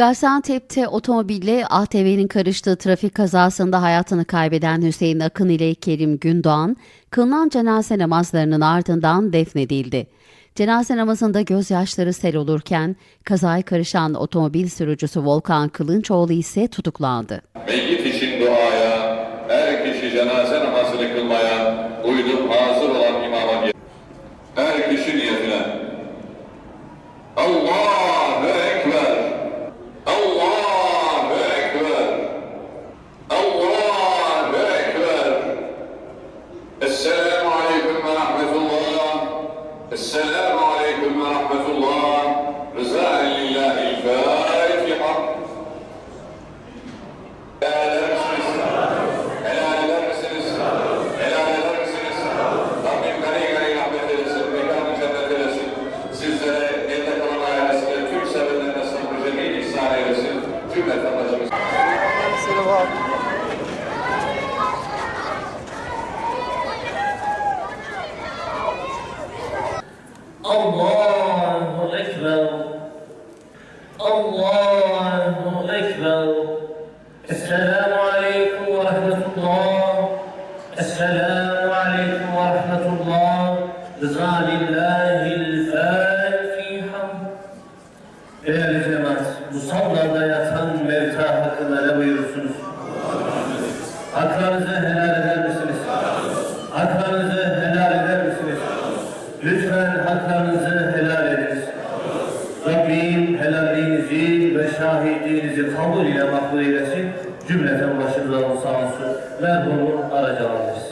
Gaziantep'te otomobille ATV'nin karıştığı trafik kazasında hayatını kaybeden Hüseyin Akın ile Kerim Gündoğan, kılınan cenaze namazlarının ardından defnedildi. Cenaze namazında gözyaşları sel olurken kazaya karışan otomobil sürücüsü Volkan Kılınçoğlu ise tutuklandı. Meyyit için duaya, her kişi cenaze namazını kılmaya uydup hazır olan imama. Her kişi niyetine. Allahu Ekber. Allahu Ekber. Allahu Ekber. Esselamu Aleyküm ve Rahmetullah. Esselamu Aleyküm ve Rahmetullah. Rıza lillahi'l Fatiha. Helal eder misiniz? Helal eder misiniz? Helal eder misiniz? Rabbim gani gani rahmet eylesin, mekanı cennet eylesin. Sizlere elde kalan ailesine, Türk sevenlerine sabrı cemil ihsan eylesin. Cümleten başımız. Allahu Ekber Allahu Ekber Esselamu Aleyküm ve Rahmetullah Esselamu Aleyküm ve Rahmetullah Rıza Lillahil Fatiha Değerli cemaat, musallarda yatan Mevta hakkında ne buyursunuz? Haklarınızı helal eder misiniz? Haklarınızı helal eder misiniz? Lütfen haklarınızı helal ediniz. Rabbim helalliğinizi ve şahitliğinizi kabul ile makbul eylesin. Cümleten başınıza sağ olsun. Merhumun aracı alınız.